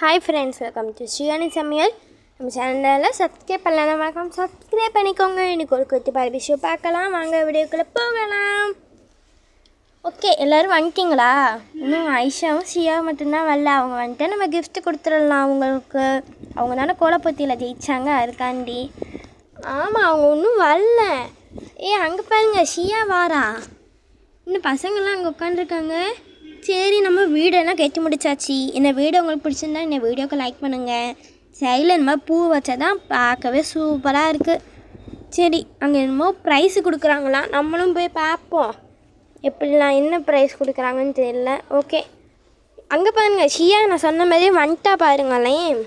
Hi friends welcome to ஸ்ரீயானி சமையல் நம்ம சேனலில் சப்ஸ்கிரைப் பண்ணலாம் வணக்கம் சப்ஸ்கிரைப் பண்ணிக்கோங்க. இன்றைக்கி ஒரு குத்தி பாரு விஷயம் பார்க்கலாம். வாங்க வீடியோக்குள்ளே போகலாம். ஓகே எல்லோரும் வந்துட்டிங்களா? இன்னும் ஐஷாவும் ஷியாவும் மட்டும்தான் வரல. அவங்க வந்துட்டு நம்ம கிஃப்ட் கொடுத்துடலாம் அவங்களுக்கு. அவங்க தானே கோலப்பத்தியில் ஜெயிச்சாங்க அதுக்காண்டி. ஆமாம் அவங்க ஒன்றும் வரல. ஏ அங்கே பாருங்க ஷியா வாரா. இன்னும் பசங்கள்லாம் அங்கே உட்காந்துருக்காங்க சரி நம்ம வீடெல்லாம் கட்டி முடிச்சாச்சு. இந்த வீடியோ உங்களுக்கு பிடிச்சிருந்தா இந்த வீடியோக்கு லைக் பண்ணுங்கள் சைடில் என்னமோ பூ வச்சா தான் பார்க்கவே சூப்பராக இருக்குது சரி அங்கே என்னமோ ப்ரைஸ் கொடுக்குறாங்களாம் நம்மளும் போய் பார்ப்போம். எப்படிலாம் என்ன ப்ரைஸ் கொடுக்குறாங்கன்னு தெரியல. ஓகே அங்கே பாருங்கள் ஷியா நான் சொன்ன மாதிரியே வந்துட்டா பாருங்களேன்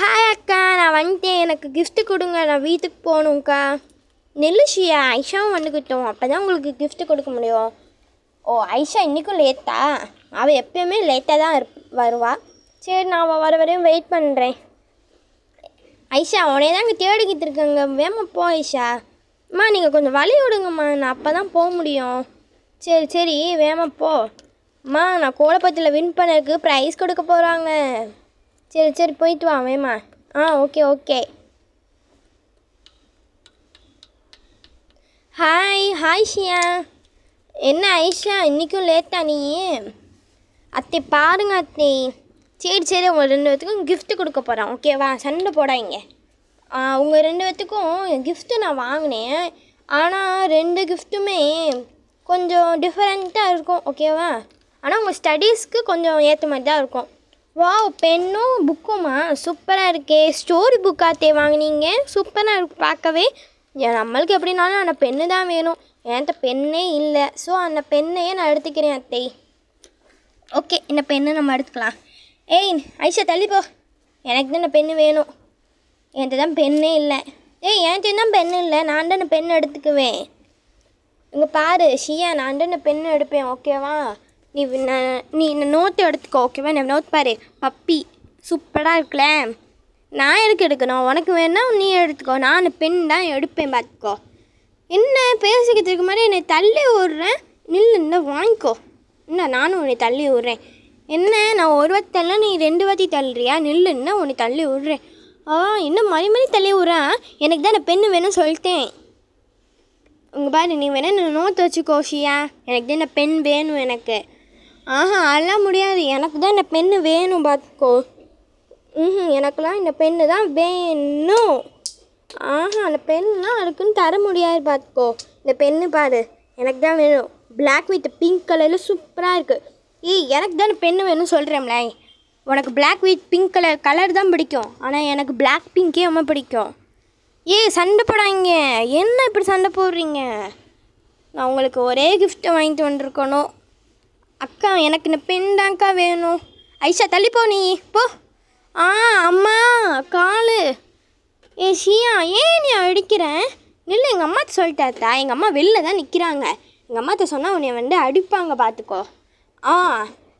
ஹாய் அக்கா நான் வந்துட்டேன். எனக்கு கிஃப்ட்டு கொடுங்க. நான் வீட்டுக்கு போகணும்க்கா. நெல்லு ஷியா ஐஷாவும் வந்துக்கிட்டோம். அப்போ தான் உங்களுக்கு கிஃப்ட்டு கொடுக்க முடியும். ஓ ஐஷா இன்றைக்கும் லேட்டா? அவள் எப்பயுமே லேட்டாக தான் இருப் வருவா. சரி நான் அவள் வர வரையும் வெயிட் பண்ணுறேன் ஐஷா உடனே தான் இங்கே தேடிக்கிட்டு இருக்கேங்க. வேமா போ ஐஷா. அம்மா நீங்கள் கொஞ்சம் வழி விடுங்கம்மா. நான் அப்போ தான் போக முடியும். சரி சரி வேமா போ. அம்மா நான் கோலப்பத்தில் வின் பண்ணதுக்கு ப்ரைஸ் கொடுக்க போகிறாங்க சரி சரி போயிட்டு வா வேமா. ஆ ஓகே ஓகே ஹாய் ஹாய் ஷியா என்ன ஐஷா இன்றைக்கும் லேட்டா நீ? அத்தை பாருங்க அத்தை. சரி சரி உங்கள் ரெண்டு பேத்துக்கும் கிஃப்ட்டு கொடுக்க போகிறேன் ஓகேவா சண்டை போடாதீங்க. உங்கள் ரெண்டு பேத்துக்கும் கிஃப்ட்டு நான் வாங்கினேன். ஆனால் ரெண்டு கிஃப்ட்டுமே கொஞ்சம் டிஃப்ரெண்ட்டாக இருக்கும் ஓகேவா ஆனால் உங்கள் ஸ்டடீஸ்க்கு கொஞ்சம் ஏற்ற மாதிரி தான் இருக்கும். வா பென்னும் புக்குமா சூப்பராக இருக்கே. ஸ்டோரி புக்காத்தே வாங்கினீங்க. சூப்பராக இருக்கு பார்க்கவே. நம்மளுக்கு எப்படினாலும் அந்த பென்னு தான் வேணும். என்கிட்ட பென்னே இல்லை. ஸோ அந்த பெண்ணையே நான் எடுத்துக்கிறேன் அத்தை. ஓகே இந்த பெண்ணை நம்ம எடுத்துக்கலாம். ஏய் ஐஷா தள்ளிப்போ எனக்கு தான் இந்த பெண்ணு வேணும். என்கிட்ட தான் பெண்ணே இல்லை. ஏய் என்கிட்ட தான் பெண்ணு இல்லை. நான் தான் இந்த பெண் எடுத்துக்குவேன். இங்கே பாரு ஷியா நான் தான் இந்த பெண் எடுப்பேன் ஓகேவா நீ நான் நீ இந்த நோட்டு எடுத்துக்கோ ஓகேவா இந்த நோட் பாரு. பப்பி சூப்பராக இருக்குல்ல? நான் எதுக்கு எடுக்கணும்? உனக்கு வேணா நீ எடுத்துக்கோ. நான் பெண் தான் எடுப்பேன் பார்த்துக்கோ. என்ன பேசிக்கிறதுக்கு மாதிரி என்னை தள்ளி விட்றேன் நில்லு இந்த வாங்கிக்கோ. என்ன நானும் உன்னை தள்ளி விட்றேன். என்ன நான் ஒரு வாட்டி தள்ள நீ ரெண்டு வாட்டி தள்ளுறியா? நில்லுன்னா உன்னை தள்ளி விட்றேன். ஆ இன்னும் மறி மறி தள்ளி விட்றேன் எனக்கு தான் அந்த பெண்ணு வேணும்னு சொல்லிட்டேன். உங்கள் பாரு நீ வேணா நான் நோத்து வச்சுக்கோ ஷியா. எனக்கு தான் இந்த பென் வேணும் எனக்கு. ஆஹா அதெல்லாம் முடியாது. எனக்கு தான் இந்த பெண்ணு வேணும் பார்த்துக்கோ. ம் எனக்கெல்லாம் இந்த பெண்ணு தான் வேணும். ஆஹா அந்த பென்லாம் இருக்குன்னு தர முடியாது பார்த்துக்கோ. இந்த பென்னு பாரு எனக்கு தான் வேணும். பிளாக் வித் பிங்க் கலரில் சூப்பராக இருக்குது ஏய் எனக்கு தான் பென்னு வேணும்னு சொல்கிறேன்ல உனக்கு black with pink colour colour தான் பிடிக்கும். ஆனால் எனக்கு பிளாக் பிங்கே ரொம்ப பிடிக்கும். ஏய் சண்டை போடாங்க என்ன இப்படி சண்டை போடுறீங்க? நான் உங்களுக்கு ஒரே கிஃப்ட்டை வாங்கிட்டு வந்திருக்கணும். அக்கா எனக்கு இந்த பென் தான்க்கா வேணும். ஐஷா தள்ளி போ நீ. போ. ஆ அம்மா காலு. ஏ ஷியா ஏன் நீ அடிக்கிறேன் இல்லை எங்கள் அம்மா சொல்லிட்டாத்தா எங்கள் அம்மா வெளில தான் நிற்கிறாங்க எங்கள் அம்மாத்த சொன்னால் உன்னை வந்து அடிப்பாங்க பார்த்துக்கோ ஆ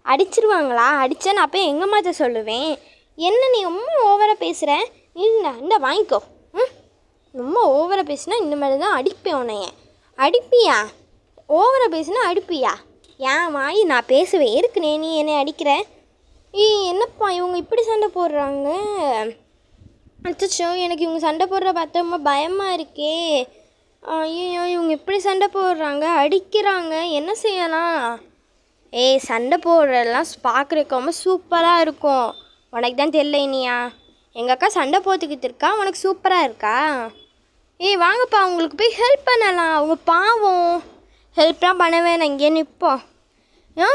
அடிச்சிருவாங்களா? அடித்தா நான் போய் எங்கள் அம்மாத்த சொல்லுவேன். என்ன நீ ரொம்ப ஓவராக பேசுகிற இல்லை இந்த வாங்கிக்கோ. ம்? ரொம்ப ஓவராக பேசுனா இந்த மாதிரி தான் அடிப்பேன் உன்னைய. அடிப்பியா? ஓவராக பேசுனா அடிப்பியா? ஏன் வாய் நான் பேசுவேன் இருக்குனே நீ என்னை அடிக்கிற? ஏய் என்னப்பா இவங்க இப்படி சண்டை போடுறாங்க? அச்சச்சோ எனக்கு இவங்க சண்டை போடுற பார்த்தா ரொம்ப பயமாக இருக்கே. ஐயோ இவங்க இப்படி சண்டை போடுறாங்க அடிக்கிறாங்க என்ன செய்யலாம்? ஏய் சண்டை போடுறதெல்லாம் பார்க்குறக்கு ரொம்ப சூப்பராக இருக்கும். உனக்கு தான் தெரியல இனியா. எங்கள் அக்கா சண்டை போட்டுக்கிட்டு இருக்கா? உனக்கு சூப்பராக இருக்கா? ஏய் வாங்கப்பா உங்களுக்கு போய் ஹெல்ப் பண்ணலாம். அவங்க பாவம். ஹெல்ப்லாம் பண்ண வேணாம் இங்கே நிற்போம். ஆ?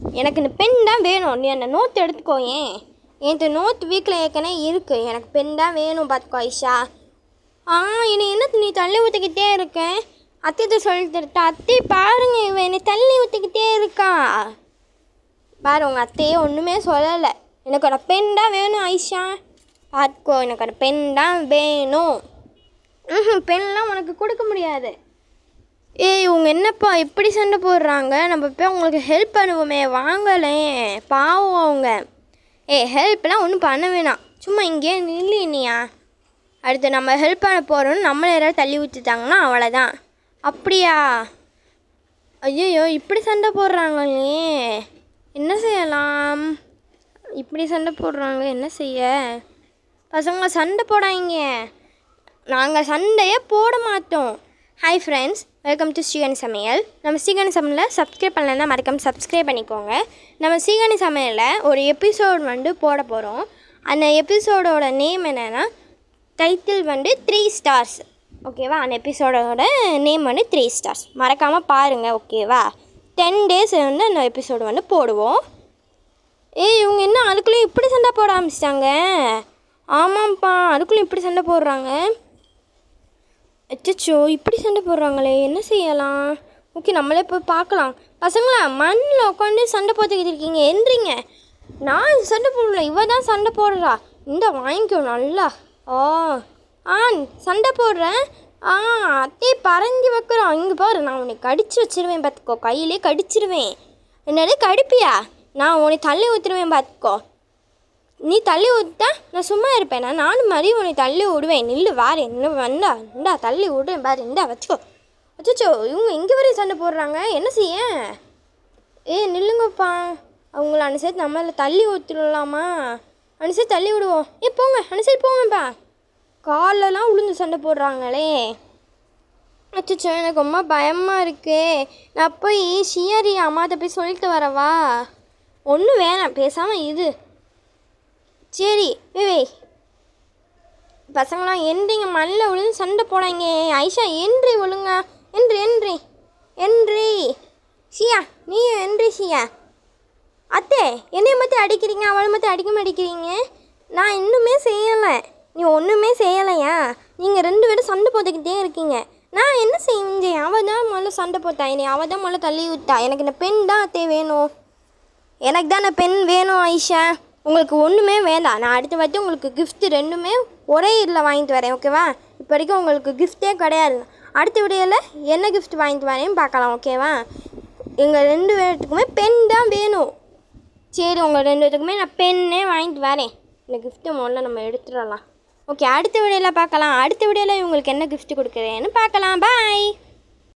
எனக்கு இந்த பென் தான் வேணும். நீ அந்த நோட் எடுத்துக்கோ ஏன்? என்கிட்ட நோட் வீக்கில் ஏற்கனவே இருக்குது எனக்கு பென் தான் வேணும் பார்த்துக்கோ ஐஷா. ஆ என்னை என்ன நீ தள்ளி ஊற்றிக்கிட்டே இருக்கேன் அத்தைகிட்ட சொல்லிட்டு அத்தை பாருங்க இவன் என்னை தள்ளி ஊற்றிக்கிட்டே இருக்கா. பாரு உங்கள் அத்தையே ஒன்றுமே சொல்லலை. எனக்கு ஒரு பென் தான் வேணும் ஐஷா. பார்த்துக்கோ எனக்கு ஒரு பென் தான் வேணும். ம் பென்லாம் உனக்கு கொடுக்க முடியாது. ஏய் இவங்க என்னப்பா இப்படி சண்டை போடுறாங்க? நம்ம போய் அவங்களுக்கு ஹெல்ப் பண்ணுவோமே வாங்கலே. பாவம் அவங்க. ஏய் ஹெல்ப்லாம் ஒன்றும் பண்ண வேணாம். சும்மா இங்கேயே நில்லு அடுத்து நம்ம ஹெல்ப் பண்ண போகிறோன்னு நம்மளை யாராவது தள்ளி ஊற்றிட்டாங்கன்னா அவ்வளோதான் அப்படியா? ஐயோ இப்படி சண்டை போடுறாங்களே. என்ன செய்யலாம்? இப்படி சண்டை போடுறாங்க என்ன செய்ய? பசங்க சண்டை போடாங்க நாங்கள் சண்டையே போட மாட்டோம். ஹாய் ஃப்ரெண்ட்ஸ் வெல்கம் டு ஸ்ரீகணி சமையல் நம்ம ஸ்ரீகணி சமையலில் சப்ஸ்கிரைப் பண்ணலைன்னா மறக்காம சப்ஸ்கிரைப் பண்ணிக்கோங்க. நம்ம ஸ்ரீகணி சமையலில் ஒரு எபிசோட் வந்து போட போகிறோம் அந்த எபிசோடோட நேம் என்னென்னா டைட்டில் வந்து த்ரீ ஸ்டார்ஸ் ஓகேவா அந்த எபிசோடோட நேம் வந்து த்ரீ ஸ்டார்ஸ் மறக்காமல் பாருங்கள் ஓகேவா டென் டேஸ் வந்து அந்த எபிசோடு வந்து போடுவோம். ஏய் இவங்க என்ன அதுக்குள்ளேயும் இப்படி சண்டை போட ஆரம்பிச்சிட்டாங்க? ஆமாம்ப்பா அதுக்குள்ளேயும் இப்படி சண்டை போடுறாங்க. அச்சச்சோ இப்படி சண்டை போடுறாங்களே என்ன செய்யலாம்? ஓகே நம்மளே போய் பார்க்கலாம். பசங்களா மண்ணில் உட்காந்து சண்டை போட்டுக்கிட்டு இருக்கீங்க என்றீங்க நான் சண்டை போடல இவ தான் சண்டை போடுறா. இந்த வாங்கிக்கோ நல்லா. ஓ ஆ சண்டை போடுறேன் ஆ அத்தே பறந்து வைக்கிறோம். இங்கே பாரு நான் உன்னை கடிச்சு வச்சிருவேன் பார்த்துக்கோ. கையிலே கடிச்சிருவேன். என்னது கடிப்பியா? நான் உன்னை தள்ளி ஊற்றுருவேன் பார்த்துக்கோ. நீ தள்ளி விட்டா நான் சும்மா இருப்பேன்? நான் நானும் மாதிரி உன்னை தள்ளி விடுவேன் நில்லு வாரு என்ன வந்தா? இந்தா தள்ளி விடுறேன் பாரு இந்தா வச்சுக்கோ. வச்சுச்சோ இவங்க இங்கே வரையும் சண்டை போடுறாங்க. என்ன செய்ய? ஏ நில்லுங்கப்பா. அவங்கள அனுசரித்து நம்மள தள்ளி ஊற்றிடலாமா அனுசரித்து தள்ளி விடுவோம். ஏ போங்க அனுசரி போங்கப்பா. காலெல்லாம் உளுந்து சண்டை போடுறாங்களே. அச்சோ எனக்கு ரொம்ப பயமாக இருக்கே. நான் போய் ஷியாரி அம்மாட்ட போய் சொல்லிட்டு வரவா? ஒன்றும் வேணாம் பேசாமல் இது சரி வே பசங்களாம் என்றீங்க மண்ணில் விழுந்து சண்டை போடாங்க. ஐஷா என்றி ஒழுங்கா என்று என்றி என்றி. ஷியா நீ என்றி சியா அத்தை என்னைய மட்டும் அடிக்கிறீங்க அவளை மட்டும் அடிக்க மாட்டேங்கிறீங்க நான் இன்னுமே செய்யலை. நீ ஒன்றுமே செய்யலையா? நீங்கள் ரெண்டு பேரும் சண்டை போட்டுக்கிட்டே இருக்கீங்க. நான் என்ன செஞ்சேன்? அவள் தான் முதல்ல சண்டை போட்டா. என்னை அவள் தான் முதல்ல தள்ளி விட்டா. எனக்கு இந்த பெண் தான் அத்தை வேணும். எனக்கு தானே பெண் வேணும் ஐஷா. உங்களுக்கு ஒன்றுமே வேண்டாம். நான் அடுத்த வாட்டி உங்களுக்கு கிஃப்ட்டு ரெண்டுமே ஒரே இதில் வாங்கிட்டு வரேன் ஓகேவா இப்போ வரைக்கும் உங்களுக்கு கிஃப்ட்டே கிடையாது. அடுத்த வீடியோவில் என்ன கிஃப்ட் வாங்கிட்டு வரேன்னு பார்க்கலாம் ஓகேவா எங்கள் ரெண்டு பேர்த்துக்குமே பெண் தான் வேணும். சரி உங்கள் ரெண்டு பேர்த்துக்குமே நான் பெண்ணே வாங்கிட்டு வரேன். இந்த கிஃப்ட்டை முதல்ல நம்ம எடுத்துடலாம். ஓகே அடுத்த வீடியோவில் பார்க்கலாம். அடுத்த வீடியோவில் இவங்களுக்கு என்ன கிஃப்ட் கொடுக்குறேன்னு பார்க்கலாம். பாய்